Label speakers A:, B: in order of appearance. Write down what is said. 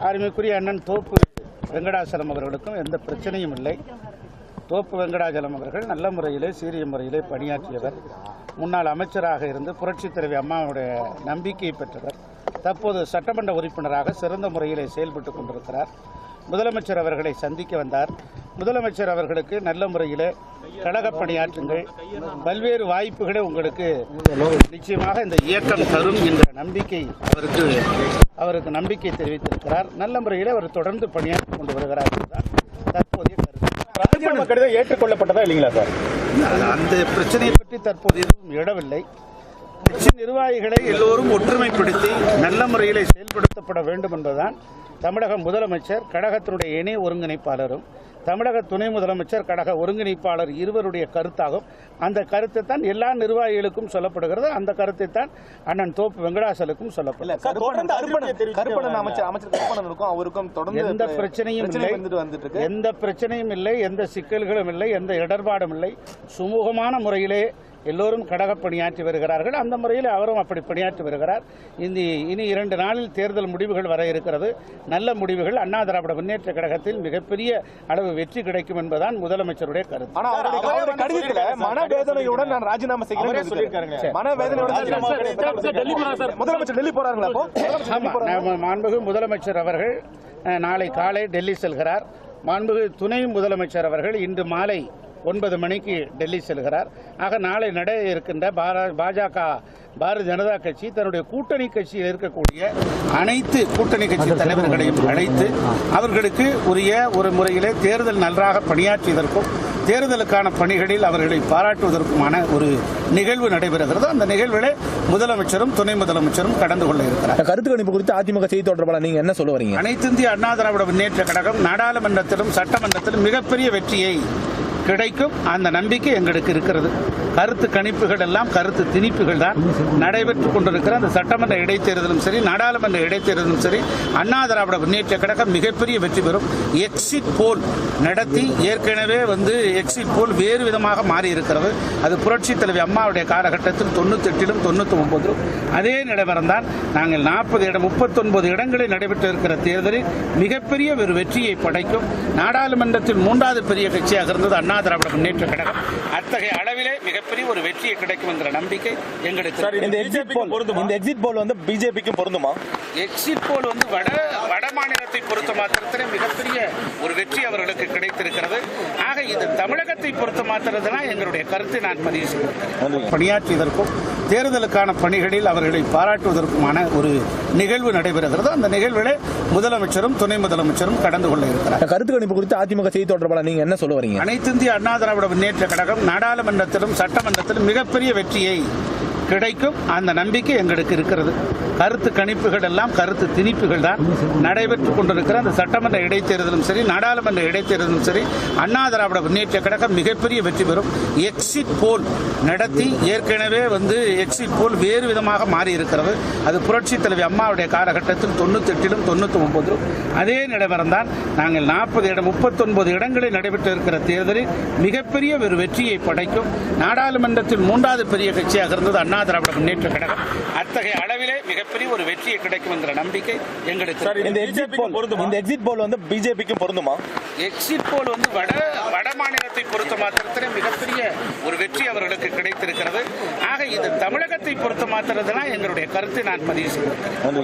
A: அருமைக்குரிய அண்ணன் தோப்பு வெங்கடாசலம் அவர்களுக்கும் எந்த பிரச்சனையும் இல்லை. தோப்பு வெங்கடாசலம் அவர்கள் நல்ல முறையிலே சீரிய முறையிலே பணியாற்றியவர். முன்னாள் அமைச்சராக இருந்து புரட்சித் தலைவி அம்மாவுடைய நம்பிக்கையை பெற்றவர். தற்போது சட்டமன்ற உறுப்பினராக சிறந்த முறையிலே செயல்பட்டு கொண்டிருக்கிறார். முதலமைச்சர் அவர்களை சந்திக்க வந்தார். முதலமைச்சர் அவர்களுக்கு நல்ல முறையிலே கழக பணியாற்றுங்கள். பல்வேறு வாய்ப்புகளை உங்களுக்கு நிச்சயமாக இந்த இயக்கம் தரும் என்ற நம்பிக்கை அவருக்கு அவருக்கு நம்பிக்கை தெரிவித்திருக்கிறார். நல்ல முறையில் அவர் தொடர்ந்து பணியாற்றி கொண்டு வருகிறார் தற்போதைய கருத்து.
B: ராஜினாமா கடிதம் ஏற்றுக்கொள்ளப்பட்டதா இல்லைங்களா சார்?
A: அந்த பிரச்சனையை பற்றி தற்போது எதுவும் இடவில்லை கட்சி நிர்வாகிகளை எல்லோரும் ஒற்றுமைப்படுத்தி நல்ல முறையில் செயல்படுத்தப்பட வேண்டும் என்பதுதான் தமிழக முதலமைச்சர் கழகத்தினுடைய இணை ஒருங்கிணைப்பாளரும் தமிழக துணை முதலமைச்சர் கழக ஒருங்கிணைப்பாளர் இருவருடைய கருத்தாகும். அந்த கருத்தை தான் எல்லா நிர்வாகிகளுக்கும் சொல்லப்படுகிறது. அந்த கருத்தை தான் அண்ணன் தோப்பு வெங்கடாசலுக்கும்
B: கருப்பணனுக்கும் அவருக்கும் தொடர்ந்து
A: எந்த பிரச்சனையும்
B: பிரச்சனை
A: இல்லை.
B: வந்துட்டு வந்துட்டு இருக்கு
A: எந்த பிரச்சனையும் இல்லை. எந்த சிக்கல்களும் இல்லை. எந்த இடர்பாடும் இல்லை. சுமூகமான முறையிலே எல்லோரும் கடக பணியாற்றி வருகிறார்கள். அந்த முறையில் அவரும் அப்படி பணியாற்றி வருகிறார். இந்த இனி இரண்டு நாளில் தேர்தல் முடிவுகள் வர இருக்கிறது. நல்ல முடிவுகள். அண்ணா திராவிட முன்னேற்ற கழகத்தில் மிகப்பெரிய அளவு வெற்றி கிடைக்கும் என்பதுதான் முதலமைச்சருடைய கருத்து.
B: மனவேதனையுடன் நான் ராஜினாமா செய்கிறேன் மனவேதனையுடன் செய்கிறேன். முதலமைச்சர் டெல்லி போறாருங்களா அப்போ?
A: ஆமா நம்ம மாண்புமிகு முதலமைச்சர் அவர்கள் நாளை காலை டெல்லி செல்கிறார். மாண்புமிகு துணை முதலமைச்சர் அவர்கள் இன்று மாலை ஒன்பது மணிக்கு டெல்லி செல்கிறார். ஆக நாளை நட இருக்கின்ற பாஜக பாரதிய ஜனதா கட்சி தன்னுடைய கூட்டணி கட்சியில் இருக்கக்கூடிய அனைத்து கூட்டணி கட்சி தலைவர்களையும் அழைத்து அவர்களுக்கு உரிய ஒரு முறையிலே தேர்தல் நன்றாக பணியாற்றியதற்கும் தேர்தலுக்கான பணிகளில் அவர்களை பாராட்டுவதற்குமான ஒரு நிகழ்வு நடைபெறுகிறது. அந்த நிகழ்விலே முதலமைச்சரும் துணை முதலமைச்சரும் கடந்து கொள்ள இருக்கிறார்.
C: கருத்து கணிப்பு குறித்து அதிமுக செய்தி தொடர்பாளர் நீங்க என்ன சொல்ல வரீங்க?
A: அனைத்து இந்திய அண்ணா திராவிட முன்னேற்ற கழகம் நாடாளுமன்றத்திலும் சட்டமன்றத்திலும் மிகப்பெரிய வெற்றியை கிடைக்கும். அந்த நம்பிக்கை எங்களுக்கு இருக்கிறது. கருத்து கணிப்புகள் எல்லாம் கருத்து திணிப்புகள் தான் நடைபெற்றுக் கொண்டிருக்கிற அந்த சட்டமன்ற இடைத்தேர்தலும் சரி நாடாளுமன்ற இடைத்தேர்தலும் சரி அண்ணா திராவிட முன்னேற்ற கழகம் மிகப்பெரிய வெற்றி பெறும். எக்ஸிட் போல் நடத்தி ஏற்கனவே வந்து எக்ஸிட் போல் வேறு விதமாக மாறி இருக்கிறது. அது புரட்சி தலைவி அம்மாவுடைய காலகட்டத்தில் தொண்ணூத்தி எட்டிலும் தொண்ணூத்தி ஒன்பதிலும் அதே நிலவரம் தான். நாங்கள் நாற்பது இடம் முப்பத்தொன்பது இடங்களில் நடைபெற்று இருக்கிற தேர்தலில் மிகப்பெரிய ஒரு வெற்றியை படைக்கும். நாடாளுமன்றத்தில் மூன்றாவது பெரிய கட்சியாக இருந்தது அண்ணா திராவிட முன்னேற்ற கழகம். அத்தகைய அளவிலே மிகப்பெரிய ஒரு வெற்றியை கிடைக்கும் என்கிற நம்பிக்கை எங்களுக்கு இருக்கு.
C: இந்த எக்ஸிட் போல் இந்த எக்ஸிட் போல் வந்து பிஜேபிக்கும் பொருந்துமா?
A: எக்ஸிட் போல் வந்து வட வட மாநிலத்தை பொறுத்த மாத்திரத்திலே மிகப்பெரிய ஒரு வெற்றி அவர்களுக்கு கிடைத்திருக்கிறது. ஆக இது தமிழகத்தை பொறுத்த மாத்திரத்தினா எங்களுடைய கருத்தை நான் பதிவு செய்கிறேன். பணியாற்றியதற்கும் தேர்தலுக்கான பணிகளில் அவர்களை பாராட்டுவதற்குமான ஒரு நிகழ்வு நடைபெறுகிறது. அந்த நிகழ்விலே முதலமைச்சரும் துணை முதலமைச்சரும் கடந்து கொள்ள இருக்கிறார்.
C: கருத்து கணிப்பு குறித்து அதிமுக செய்தி தொடர்பாளர் நீங்க என்ன சொல்ல வரீங்க?
A: அனைத்து இந்திய அண்ணா திராவிட முன்னேற்ற கழகம் நாடாளுமன்றத்திலும் சட்டமன்றத்திலும் மிகப்பெரிய வெற்றியை கிடைக்கும். அந்த நம்பிக்கை எங்களுக்கு இருக்கிறது. கருத்து கணிப்புகள் எல்லாம் கருத்து திணிப்புகள் தான் நடைபெற்றுக் கொண்டிருக்கிற அந்த சட்டமன்ற இடைத்தேர்தலும் சரி நாடாளுமன்ற இடைத்தேர்தலும் சரி அண்ணா திராவிட முன்னேற்ற கழகம் மிகப்பெரிய வெற்றி பெறும். எக்ஸிட் போல் நடத்தி ஏற்கனவே வந்து எக்ஸிட் போல் வேறு விதமாக மாறி இருக்கிறது அது புரட்சி தலைவி அம்மாவுடைய காலகட்டத்தில் தொண்ணூத்தெட்டிலும் தொண்ணூற்றி தொண்ணூத்தி ஒன்பதிலும் அதே நிலவரம் தான். நாங்கள் நாற்பது இடம் முப்பத்தொன்பது இடங்களில் நடைபெற்று இருக்கிற தேர்தலில் மிகப்பெரிய ஒரு வெற்றியை படைக்கும். நாடாளுமன்றத்தில் மூன்றாவது பெரிய கட்சியாக இருந்தது அண்ணா திராவிட முன்னேற்ற கழகம். அத்தகைய அளவிலே மிகப்பெரிய ஒரு வெற்றியை கிடைக்கும் என்கிற நம்பிக்கை எங்களுக்கு.
C: இந்த எக்ஸிட் போல் இந்த எக்ஸிட் போல் வந்து பிஜேபிக்கும் பொருந்துமா?
A: எக்ஸிட் போல் வந்து வட வட மாநிலத்தை பொறுத்த மாத்திரத்திலே மிகப்பெரிய ஒரு வெற்றி அவர்களுக்கு கிடைத்திருக்கிறது. ஆக இது தமிழகத்தை பொறுத்த மாத்திரத்தினா எங்களுடைய கருத்தை நான் பதிவு செய்கிறேன்